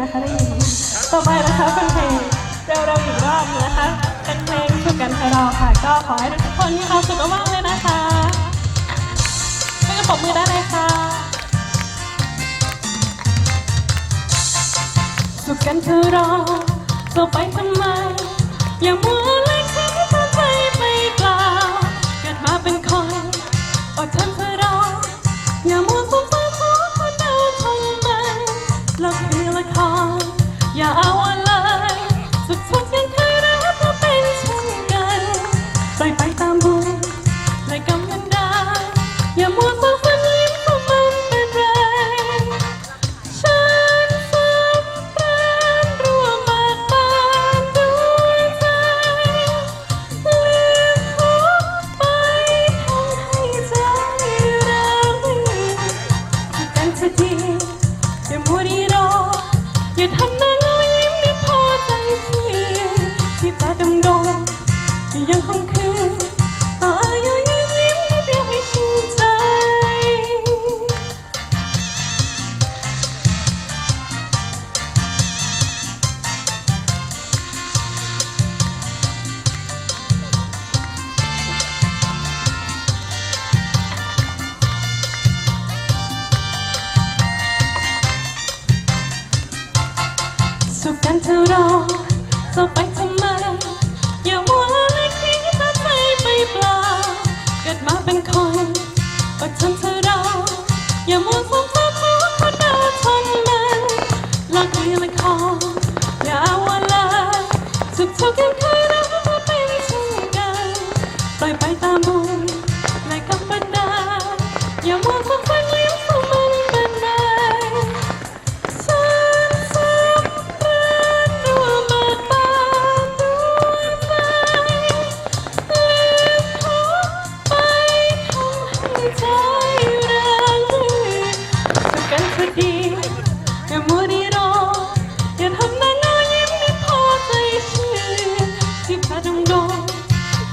นะคะได้ยินต่อไปนะคะเป็นเพลงเร็วเราอีกรอบนะคะเป็นเพลงสุขกันให้เราค่ะ ก็ขอให้ทุกคนมีความสุขมากๆเลยนะคะเป็นกระปบมือได้เลยค่ะสุขกันเธอรอจะไปทำไม อย่ามัวเลยคิดว่าใจไปเปล่าเกิดมาเป็นคนอดทนเธอรออย่ามัวฟุ้งซ่านเพราะคนเดาทำไมละคือละคร อย่าทำหน้าเงายิ้มไม่พอใจเสียที่ตาดำดงยังคงคื ฉันจะรอจะไป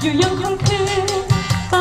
อยู่ยังคงคือไป